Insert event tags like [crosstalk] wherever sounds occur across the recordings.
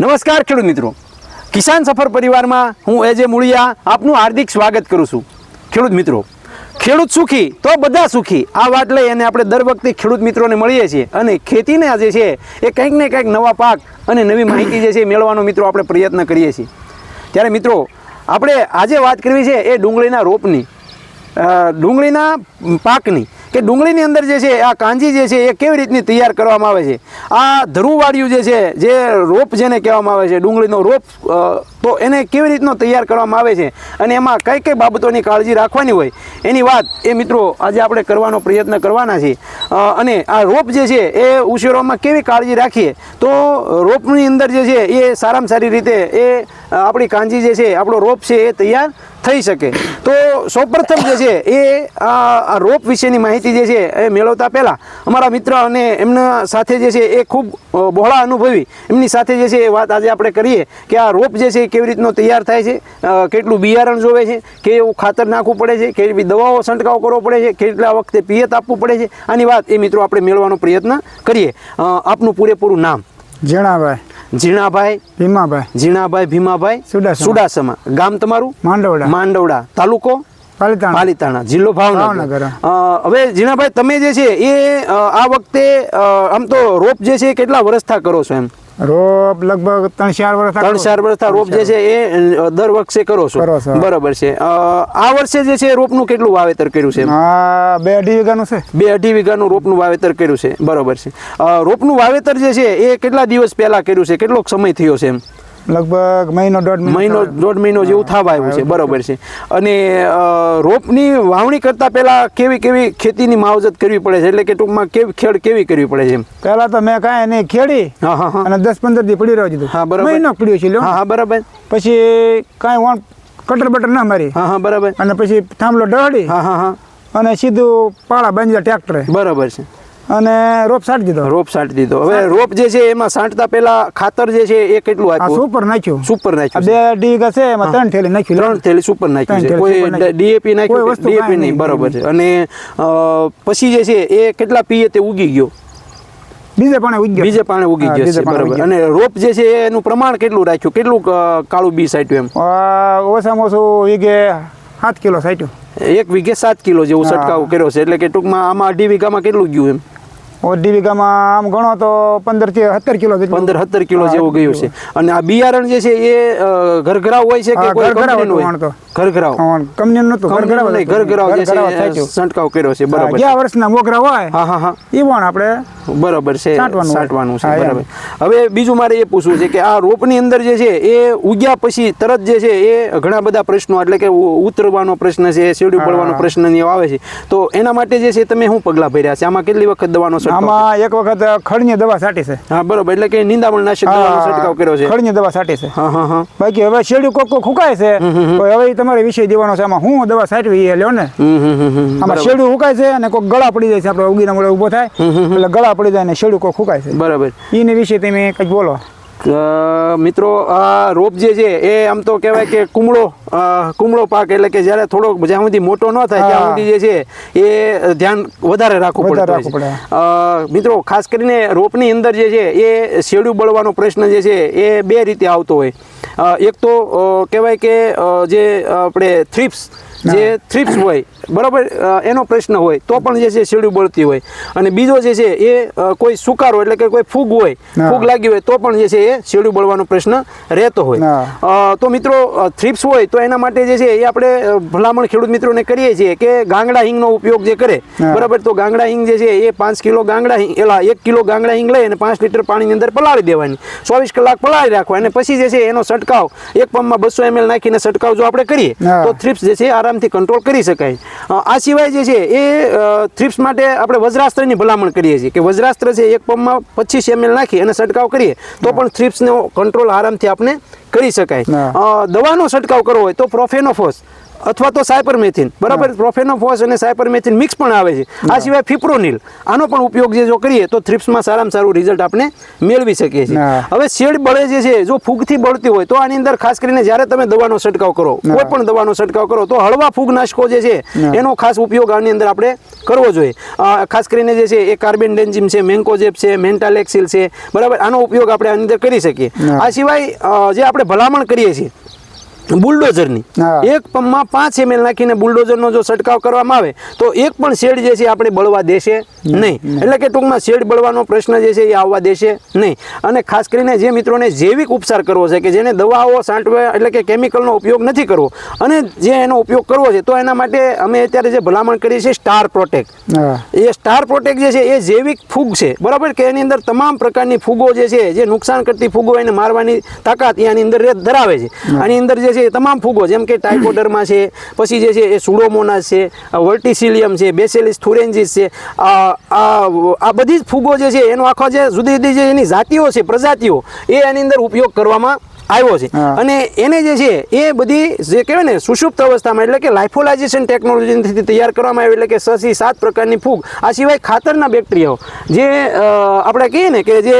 નમસ્કાર ખેડૂત મિત્રો. કિસાન સફર પરિવારમાં હું એજે મૂળિયા આપનું હાર્દિક સ્વાગત કરું છું. ખેડૂત મિત્રો, ખેડૂત સુખી તો બધા સુખી. આ વાત લઈ અને આપણે દર વખતે ખેડૂત મિત્રોને મળીએ છીએ અને ખેતીને જે છે એ કંઈક ને કંઈક નવા પાક અને નવી માહિતી જે છે મેળવવાનો મિત્રો આપણે પ્રયત્ન કરીએ છીએ. ત્યારે મિત્રો, આપણે આજે વાત કરવી છે એ ડુંગળીના રોપની. ડુંગળીના પાકની. કે ડુંગળીની અંદર જે છે, આ કાંજી જે છે, એ કેવી રીતની તૈયાર કરવામાં આવે છે? આ ધરુવાળિયું જે છે, જે રોપ જેને કહેવામાં આવે છે, ડુંગળીનો રોપ તો એને કેવી રીતનો તૈયાર કરવામાં આવે છે? અને એમાં કઈ કઈ બાબતોની કાળજી રાખવાની હોય? એની વાત એ મિત્રો આજે આપણે કરવાનો પ્રયત્ન કરવાના છીએ. અને આ રોપ જે છે, એ ઉછેરવામાં કેવી કાળજી રાખીએ? તો રોપની અંદર જે છે, એ સારામાં સારી રીતે એ આપણી કાંજી જે છે, આપણો રોપ છે, એ તૈયાર થઈ શકે. તો સૌપ્રથમ જે છે એ આ રોપ વિશેની માહિતી જે છે એ મેળવતા પહેલાં અમારા મિત્ર અને એમના સાથે જે છે એ ખૂબ બહોળા અનુભવી. એમની સાથે જે છે એ વાત આજે આપણે કરીએ કે આ રોપ જે છે એ કેવી રીતનો તૈયાર થાય છે કેટલું બિયારણ જોવે છે કે એવું ખાતર નાખવું પડે છે, કેવી દવાઓ છંટકાવ કરવો પડે છે, કેટલા વખતે પિયત આપવું પડે છે. આની વાત એ મિત્રો આપણે મેળવવાનો પ્રયત્ન કરીએ. આપનું પૂરેપૂરું નામ. જીણાભાઈ? ઝીણાભાઈ ભીમાભાઈ. ઝીણાભાઈ ભીમાભાઈ. સુડાસમા. ગામ તમારું? માંડવડા. માંડવડા. તાલુકો? પાલિતાણા. જિલ્લો ભાવનગર. હવે જીણાભાઈ તમે જે છે એ આ વખતે આમ તો રોપ જે છે કેટલા વર્ષથી કરો છો એમ? રોપ લગભગ ત્રણ ચાર વર્ષ ત્રણ ચાર વર્ષ રોપ જે છે એ દર વખતે કરો છો? બરાબર છે. આ વર્ષે જે છે રોપનું કેટલું વાવેતર કર્યું છે બે અઢી વીઘાનું છે. બે અઢી વીઘાનું રોપનું વાવેતર કર્યું છે. બરોબર છે. રોપ રોપનું વાવેતર જે છે એ કેટલા દિવસ પહેલા કર્યું છે? કેટલો સમય થયો છે એમ? લગભગ મહિનો દોઢ મહિનો દોઢ મહિનો જેવું થવા આવ્યું છે બરોબર. છે. અને રોપની વાવણી કરતા પહેલા કેવી કેવી ખેતીની માવજત કરવી પડે છે? એટલે કે ટૂંકમાં કેવી ખેડ કેવી કરવી પડે છે એમ? પેલા તો મેં કાંઈ નહીં ખેડી હા હા હા. અને દસ પંદર દી પડી રહ્યો દીધું. હા, બરાબર. મહિનો પડ્યો છે હા હા બરાબર. પછી કાંઈ વણ કટર બટર ના મારી. હા હા બરાબર. અને પછી થાંભલો ડહડી હા હા હા. અને સીધું પાળા બાંધ્યા ટ્રેક્ટરે. બરાબર છે. અને રોપ સાટ દીધો. રોપ સાટ દીધો. હવે રોપ જે છે એમાં સાંટતા પહેલા ખાતર જે છે એ કેટલું આપ્યું? સુપર નાખ્યું. સુપર નાખ્યું બે છે. હશે એમાં ત્રણ થેલી નાખ્યું ત્રણ થેલી સુપર નાખ્યું છે. કોઈ ડીએપી નાખ્યું ડીએપી નહીં. બરોબર છે. અને પછી જે છે એ કેટલા પીએ તે ઉગી ગયો? બીજે પણ ઉગ્યો બીજે પાણે ઉગી ગયો છે બરોબર. અને રોપ જે છે એનું પ્રમાણ કેટલું રાખ્યું? કેટલું કાળું બી સાટ્યું એમ? ઓછામાં ઓછું વીઘે સાત કિલો સાટ્યું એક વીઘે સાત કિલો જેવું સટકાવ છંટકાવ કર્યો છે. એટલે કે ટૂંકમાં આમાં અઢી વીઘામાં કેટલું ગયું એમ? અઢી વીઘામાં આમ ગણો તો પંદરથી સત્તર કિલો પંદર સત્તર કિલો જેવું ગયું છે. અને આ બિયારણ જે છે એ ઘરઘરાવ હોય છે કે ઘરઘરાવ કંપનીનું હતું ઘરઘરાવ. હા, કંપનીનું ઘરઘરાવ નહીં, ઘરઘરાવ જે છે છંટકાવ કર્યો છે બરાબર ગયા વર્ષના મોગરા હોય હા હા હા. એ પણ આપણે બરાબર છે છાંટવાનું છે બરાબર. હવે બીજું મારે એ પૂછવું છે કે આ રોપની અંદર જે છે એ ઉગ્યા પછી તરત જે છે એ ઘણા બધા પ્રશ્નો એટલે કે ઉતરવાનો પ્રશ્ન છે શેરડું પડવાનો પ્રશ્ન આવે છે. તો એના માટે જે છે તમે શું પગલાં ભર્યા છે? આમાં કેટલી વખત દવાનો આમાં એક વખત ખડની દવા છાંટી છે. હા બરોબર. એટલે કે નિંદામણ નાશક દવાનો છંટકાવ કર્યો છે. ખડની દવા છાંટી છે. હા હા હા. બાકી હવે શેરડું કોક કોક છે. તો હવે તમારે વિષય દેવાનો છે. આમાં હું દવા છાંટવી એ લ્યો ને. આમાં શેરડું ફૂકાય છે અને કોક ગળા પડી જાય છે. આપણે ઉગીના મળે ઊભો થાય. એટલે ગળા પડી જાય ને શેરડું કોક ખુકાય છે. બરાબર. એને વિશે તમે કંઈક બોલો. મિત્રો આ રોપ જે છે એ આમ તો કહેવાય કે કુમળો કુમળો પાક એટલે કે જ્યારે થોડો જ્યાં સુધી મોટો ન થાય ત્યાં સુધી જે છે એ ધ્યાન વધારે રાખવું અ, મિત્રો ખાસ કરીને રોપની અંદર જે છે એ શેરડું બળવાનો પ્રશ્ન જે છે એ બે રીતે આવતો હોય. એક તો કહેવાય કે જે આપણે થ્રિપ્સ જે થ્રિપ્સ હોય બરાબર? એનો પ્રશ્ન હોય તો પણ જે છે શેરડું બળતી હોય. અને બીજો જે છે એ કોઈ સુકારો એટલે કે કોઈ ફૂગ હોય. ફૂગ લાગી હોય તો પણ જે છે એ શેરડું બળવાનો પ્રશ્ન રહેતો હોય. તો મિત્રો થ્રિપ્સ હોય તો એના માટે જે છે એ આપણે ભલામણ ખેડૂત મિત્રોને કરીએ છીએ કે ગાંગડા હિંગનો ઉપયોગ જે કરે બરાબર? તો ગાંગડા હિંગ જે છે એ પાંચ કિલો ગાંગડા હિંગ એલા એક કિલો ગાંગડા હિંગ લઈ અને પાંચ લીટર પાણીની અંદર પલાળી દેવાની. ચોવીસ કલાક પલાળી રાખવા. અને પછી જે છે એનો છંટકાવ એક પંપમાં બસો એમએલ નાખીને છંટકાવ જો આપણે કરીએ તો થ્રિપ્સ જે છે આરામથી કંટ્રોલ કરી શકાય. આ સિવાય જે છે, એ થ્રિપ્સ માટે આપણે વજ્રાસ્ત્રની ભલામણ કરીએ છીએ કે વજ્રાસ્ત્ર છે એક પંપમાં પચીસ એમએલ નાખી અને છંટકાવ કરીએ તો પણ થ્રિપ્સનો કંટ્રોલ આરામથી આપણે કરી શકાય. દવાનો છંટકાવ કરવો હોય તો પ્રોફેનોફોસ અથવા તો સાયપરમેથિન બરાબર? પ્રોફેનોફોસ અને સાયપરમેથિન મિક્સ પણ આવે છે. આ સિવાય ફિપ્રોનિલ આનો પણ ઉપયોગ જે જો કરીએ તો થ્રિપ્સમાં સારામાં સારું રિઝલ્ટ આપણે મેળવી શકીએ છીએ. હવે શેડ બળે જે છે જો ફૂગથી બળતી હોય તો આની અંદર ખાસ કરીને જ્યારે તમે દવાનો છંટકાવ કરો કોઈ પણ દવાનો છંટકાવ કરો તો હળવા ફૂગનાશકો જે છે એનો ખાસ ઉપયોગ આની અંદર આપણે કરવો જોઈએ. ખાસ કરીને જે છે એ કાર્બન ડેન્ઝિમ છે મેન્કોજેપ છે મેન્ટાલેક્સિલ છે બરાબર? આનો ઉપયોગ આપણે આની અંદર કરી શકીએ. આ સિવાય જે આપણે ભલામણ કરીએ છીએ. બુલડોઝરની. એક પંપમાં પાંચ એમએલ નાખીને બુલડોઝરનો જો છંટકાવ કરવામાં આવે તો એક પણ શેડ જે છે આપણે બળવા દેશે નહીં. એટલે કે ટૂંકમાં શેડ બળવાનો પ્રશ્ન જે છે એ આવવા દેશે નહીં. અને ખાસ કરીને જે મિત્રોને જૈવિક ઉપચાર કરવો છે કે જેને દવાઓ છાંટવા એટલે કે કેમિકલનો ઉપયોગ નથી કરવો અને જે એનો ઉપયોગ કરવો છે તો એના માટે અમે અત્યારે જે ભલામણ કરીએ છીએ સ્ટાર પ્રોટેક્ટ. એ સ્ટાર પ્રોટેક્ટ જે છે એ જૈવિક ફૂગ છે બરાબર? કે એની અંદર તમામ પ્રકારની ફૂગો જે છે જે નુકસાન કરતી ફૂગો એને મારવાની તાકાત એ આની અંદર ધરાવે છે. આની અંદર જે છે એ તમામ ફૂગો, જેમ કે ટાઇકોડરમાં છે, પછી જે છે એ સુડોમોનાસ છે વર્ટિસિલિયમ છે, બેસેલિસ થુરેન્જીસ છે આ આ બધી જ ફૂગો જે છે એનો આખો જે જુદી જુદી જે એની જાતિઓ છે, પ્રજાતિઓ, એ એની અંદર ઉપયોગ કરવામાં આવ્યો છે. અને એને જે છે એ બધી જે કહેવાય ને સુષુપ્ત અવસ્થામાં એટલે કે લાઇફોલાઇઝેશન ટેકનોલોજીથી તૈયાર કરવામાં આવી એટલે કે સસી સાત પ્રકારની ફૂગ. આ સિવાય ખાતરના બેક્ટેરિયાઓ જે આપણે કહીએ ને કે જે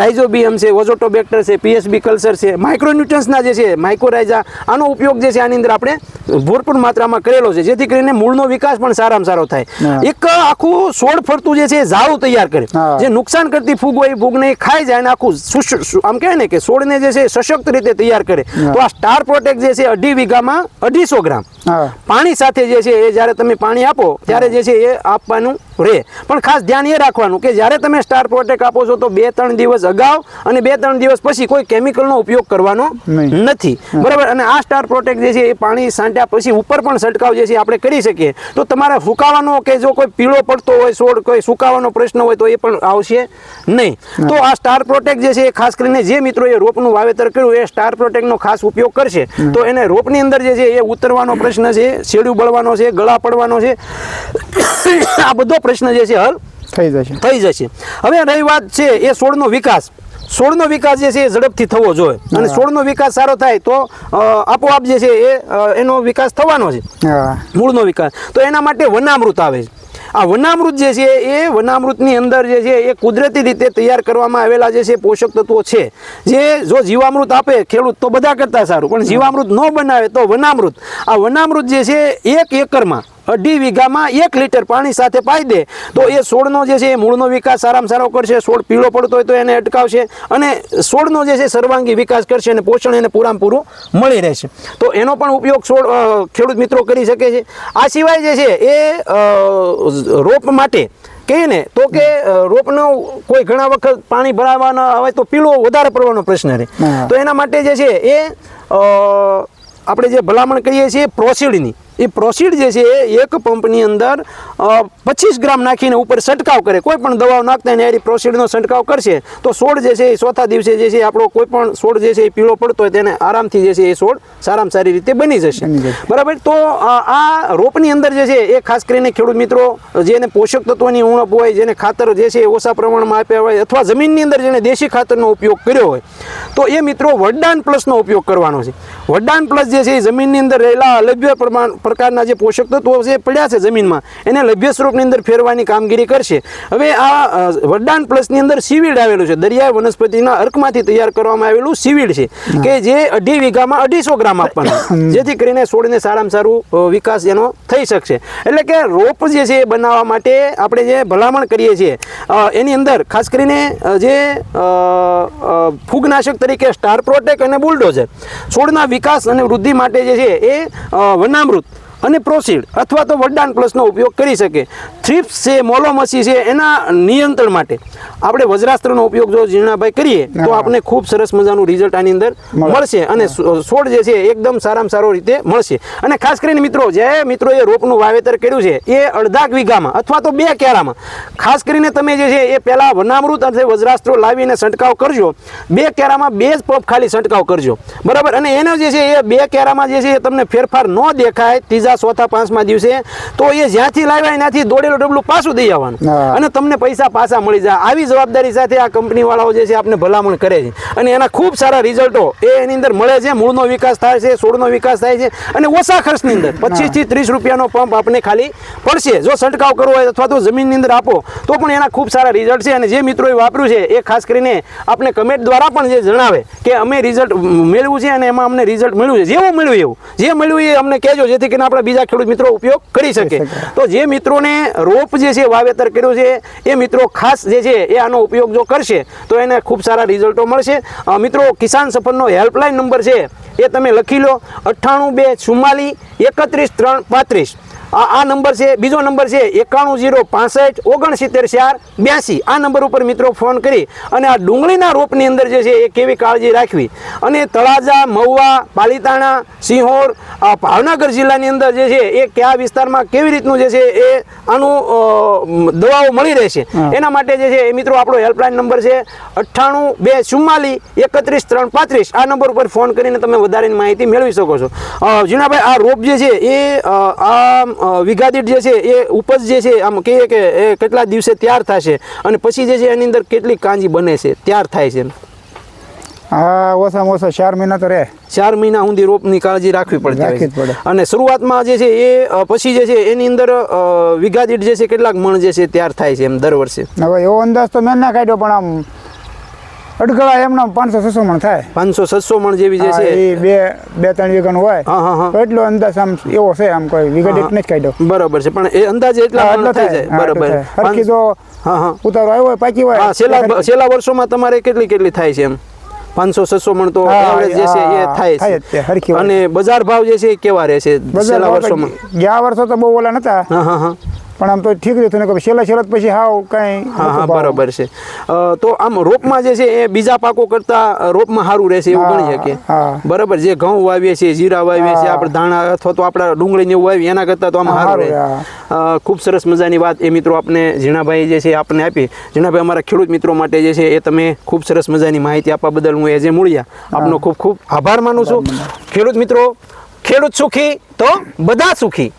રાઇઝોબિયમ છે ઓઝોટોબેક્ટર છે પીએસબી કલ્ચર છે માઇક્રોન્યુટ્રન્સના જે છે માઇક્રોરાઇઝા આનો ઉપયોગ જે છે આની અંદર આપણે ભરપૂર માત્રામાં કરેલો છે જેથી કરીને મૂળનો વિકાસ પણ સારામાં સારો થાય. એક આખું સોળ ફરતું જે છે ઝાડું તૈયાર કરે. જે નુકસાન કરતી ફૂગ હોય એ ફૂગને ખાઈ જાય અને આખું આમ કહેવાય ને કે સોળને જે છે સશક્ત રીતે તૈયાર કરે. તો આ સ્ટાર પ્રોટેક્ટ જે છે અઢી વીઘામાં અઢીસો ગ્રામ. પાણી સાથે જે છે એ જ્યારે તમે પાણી આપો ત્યારે જે છે એ આપવાનું રહે. પણ ખાસ ધ્યાન એ રાખવાનું કે જ્યારે તમે સ્ટાર પ્રોટેક્ટ આપો છો તો બે ત્રણ દિવસ અગાઉ અને બે ત્રણ દિવસ પછી કોઈ કેમિકલનો ઉપયોગ કરવાનો નથી. બરાબર? અને આ સ્ટાર પ્રોટેક્ટ જે છે એ પાણી સાંટ્યા પછી ઉપર પણ છંટકાવ જે છે આપણે કરી શકીએ. તો તમારે ફૂંકાવાનો કે જો કોઈ પીળો પડતો હોય છોડ કોઈ સુકાવાનો પ્રશ્ન હોય તો એ પણ આવશે નહીં. તો આ સ્ટાર પ્રોટેક્ટ જે છે એ ખાસ કરીને જે મિત્રોએ રોપનું વાવેતર કર્યું એ સ્ટાર પ્રોટેક્ટનો ખાસ ઉપયોગ કરશે. તો એને રોપની અંદર જે છે એ ઉતરવાનો પ્રશ્ન છે શેડ્યું બળવાનો છે ગળા પડવાનો છે [coughs] આ બધો પ્રશ્ન જે છે હલ થઈ જશે. થઈ જશે. હવે રહી વાત છે એ છોડનો વિકાસ. છોડનો વિકાસ જે છે એ ઝડપથી થવો જોઈએ. અને છોડનો વિકાસ સારો થાય તો આપોઆપ જે છે એ એનો વિકાસ થવાનો છે. મૂળનો વિકાસ. તો એના માટે વનામૃત આવે છે. આ વનામૃત જે છે, એ વનામૃતની અંદર જે છે, એ કુદરતી રીતે તૈયાર કરવામાં આવેલા જે છે, પોષક તત્વો છે. જે, જો જીવામૃત આપે ખેડૂત, તો બધા કરતાં સારું. પણ જીવામૃત ન બનાવે તો વનામૃત. આ વનામૃત જે છે, એક એકરમાં અઢી વીઘામાં એક લીટર પાણી સાથે પાઈ દે. તો એ છોડનો જે છે એ મૂળનો વિકાસ સારામાં સારો કરશે છોડ પીળો પડતો હોય તો એને અટકાવશે અને છોડનો જે છે સર્વાંગી વિકાસ કરશે અને પોષણ એને પૂરામાં પૂરું મળી રહેશે. તો એનો પણ ઉપયોગ છોડ ખેડૂત મિત્રો કરી શકે છે. આ સિવાય જે છે એ રોપ માટે કહીએ ને તો કે રોપનો કોઈ ઘણા વખત પાણી ભરાવાના આવે તો પીળો વધારે પડવાનો પ્રશ્ન રહે. તો એના માટે જે છે એ આપણે જે ભલામણ કરીએ છીએ પ્રોસીડની. એ પ્રોસીડ જે છે એ એક પંપની અંદર પચીસ ગ્રામ નાખીને ઉપર છંટકાવ કરે. કોઈ પણ દવાઓ નાખતા એને એરી પ્રોસીડનો છંટકાવ કરશે. તો છોડ જે છે એ ચોથા દિવસે જે છે આપણો કોઈ પણ છોડ જે છે એ પીળો પડતો હોય તેને આરામથી જે છે એ છોડ સારામાં સારી રીતે બની જશે. બરાબર? તો આ રોપની અંદર જે છે એ ખાસ કરીને ખેડૂત મિત્રો જેને પોષક તત્વોની ઉણપ હોય જેને ખાતર જે છે એ ઓછા પ્રમાણમાં આપ્યા હોય અથવા જમીનની અંદર જેને દેશી ખાતરનો ઉપયોગ કર્યો હોય તો એ મિત્રો વડદાન પ્લસનો ઉપયોગ કરવાનો છે. વડદાન પ્લસ જે છે એ જમીનની અંદર રહેલા અલભ્ય પ્રમાણ પ્રકારના જે પોષક તત્વો જે પડ્યા છે જમીનમાં એને લભ્ય સ્વરૂપની અંદર ફેરવાની કામગીરી કરશે. હવે આ વડદાન પ્લસની અંદર સીવીડ આવેલું છે. દરિયાઈ વનસ્પતિના અર્કમાંથી તૈયાર કરવામાં આવેલું સીવીડ છે કે જે અઢી વીઘામાં અઢીસો ગ્રામ આપવાનું. જેથી કરીને છોડને સારામાં સારું વિકાસ એનો થઈ શકશે. એટલે કે રોપ જે છે એ બનાવવા માટે આપણે જે ભલામણ કરીએ છીએ એની અંદર ખાસ કરીને જે ફૂગનાશક તરીકે સ્ટાર પ્રોટેક અને બુલડોઝર. છોડના વિકાસ અને વૃદ્ધિ માટે જે છે એ વનામૃત. અને પ્રોસીડ અથવા તો વડદાન પ્લસનો ઉપયોગ કરી શકે. થ્રિપ્સ છે મોલોમસી છે એના નિયંત્રણ માટે. આપણે વજ્રાસ્ત્રનો ઉપયોગ જો ઝીણાભાઈ કરીએ તો આપણે ખૂબ સરસ મજાનું રિઝલ્ટ આની અંદર મળશે અને છોડ જે છે એકદમ સારામાં સારો રીતે મળશે. અને ખાસ કરીને મિત્રો જે મિત્રોએ રોપનું વાવેતર કર્યું છે એ અડધા વીઘામાં અથવા તો બે કેરામાં. ખાસ કરીને તમે જે છે એ પહેલાં વનામૃત અને વજ્રાસ્ત્રો લાવીને છંટકાવ કરજો. બે કેરામાં બે જ પંપ ખાલી છંટકાવ કરજો. બરાબર? અને એનો જે છે એ બે કેરામાં જે છે એ તમને ફેરફાર ન દેખાય ત્રીજા ચોથા પાંચમા દિવસે તો એ જ્યાંથી લાવ્યા એનાથી દોડેલું ડબલું પાછું દઈ આવવાનું. અને તમને પૈસા પાછા મળી જાય. આવી જવાબદારી સાથે આ કંપનીવાળાઓ જે છે આપને ભલામણ કરે છે. અને એના ખૂબ સારા રિઝલ્ટો એ એની અંદર મળે છે. મૂળનો વિકાસ થાય છે છોડનો વિકાસ થાય છે. અને ઓછા ખર્ચની અંદર પચીસથી ત્રીસ રૂપિયાનો પંપ આપને ખાલી પડશે. જો છંટકાવ કરવો હોય અથવા તો જમીનની અંદર આપો તો પણ એના ખૂબ સારા રિઝલ્ટ છે. અને જે મિત્રોએ વાપર્યું છે એ ખાસ કરીને આપણે કમેન્ટ દ્વારા પણ જે જણાવે કે અમે રિઝલ્ટ મેળવ્યું છે અને એમાં અમને રિઝલ્ટ મળ્યું છે. જેવું મળ્યું એવું. જે મળ્યું એ અમને કહેજો જેથી કરીને આપણે પણ બીજા ખેડૂત મિત્રો ઉપયોગ કરી શકે. તો જે મિત્રોને રોપ જે છે વાવેતર કર્યું છે એ મિત્રો ખાસ જે છે એ આનો ઉપયોગ જો કરશે તો એને ખૂબ સારા રિઝલ્ટો મળશે. મિત્રો કિસાન સફરનો હેલ્પલાઇન નંબર છે એ તમે લખી લો. અઠ્ઠાણું બે ચુમ્માલી એકત્રીસ ત્રણ પાંત્રીસ. આ આ નંબર છે બીજો નંબર છે એકાણું જીરો પાસઠ ઓગણસિત્તેર ચાર બ્યાસી. આ નંબર ઉપર મિત્રો ફોન કરી અને આ ડુંગળીના રોપની અંદર જે છે એ કેવી કાળજી રાખવી? અને તળાજા મહુવા પાલીતાણા સિંહોર આ ભાવનગર જિલ્લાની અંદર જે છે એ કયા વિસ્તારમાં કેવી રીતનું જે છે એ આનું દવાઓ મળી રહેશે? એના માટે જે છે એ મિત્રો આપણો હેલ્પલાઇન નંબર છે અઠ્ઠાણું બે ચુમ્માલીસ એકત્રીસ ત્રણ પાંત્રીસ. આ નંબર ઉપર ફોન કરીને તમે વધારેની માહિતી મેળવી શકો છો. અ, આ રોપ જે છે એ આ વીઘા દીઠ જે છે એ ઉપજ જે છે આમ કહીએ કે એ કેટલા દિવસે તૈયાર થશે અને પછી જે છે એની અંદર કેટલી કાંજી બને છે તૈયાર થાય છે હા ઓછામાં ઓછા ચાર મહિના તો રહે. ચાર મહિના સુધી રોપની કાળજી રાખવી પડતી પડે. અને શરૂઆતમાં જે છે એ પછી જે છે એની અંદર વીઘા દીઠ જે છે કેટલાક મણ જે છે તૈયાર થાય છે એમ દર વર્ષે. હવે એવો અંદાજ તો મેં ના કાઢ્યો પણ આમ અડગળા એમના પાંચસો છસો મણ થાય. પાંચસો છસો મણ જેવી જે છે? એ બે બે ત્રણ વીઘાનું હોય. એટલો અંદાજ આમ એવો છે આમ કોઈ વીઘા એક નથી કાઢ્યો. બરોબર છે પણ એ અંદાજ એટલા એટલો થઈ. જાય. બરોબર એટલો થાય. તો હા હા. ઉતારો આવ્યો હોય પાકી હોય. છેલ્લા છેલ્લા વર્ષોમાં તમારે કેટલી કેટલી થાય છે એમ? પાંચસો છસો મણ તો એવરેજ જે છે એ થાય છે. અને બજાર ભાવ જે છે એ કેવા રહે છે છેલ્લા વર્ષોમાં? ગયા વર્ષો તો બહુ ઓલા નતા. હા હા. પણ આમ તો ઠીક રહ્યું ને છેલ્લા છેલ્લા પછી હાવ કઈ હા હા બરોબર છે. તો આમ રોપમાં જે છે એ બીજા પાકો કરતા રોપમાં સારું રહેશે એવું ગણી શકીએ. બરાબર જે ઘઉં વાવીએ છીએ જીરા વાવીએ છીએ. આપણે ધાણા અથવા તો આપણા ડુંગળી ને એવું વાવીએ એના કરતાં તો આમ સારું રહે. ખૂબ સરસ મજાની વાત એ મિત્રો આપને ઝીણાભાઈ જે છે આપને આપી. ઝીણાભાઈ અમારા ખેડૂત મિત્રો માટે જે છે એ તમે ખૂબ સરસ મજાની માહિતી આપવા બદલ હું એજે મૂળિયા આપનો ખૂબ ખૂબ આભાર માનું છું. ખેડૂત મિત્રો ખેડૂત સુખી તો બધા સુખી.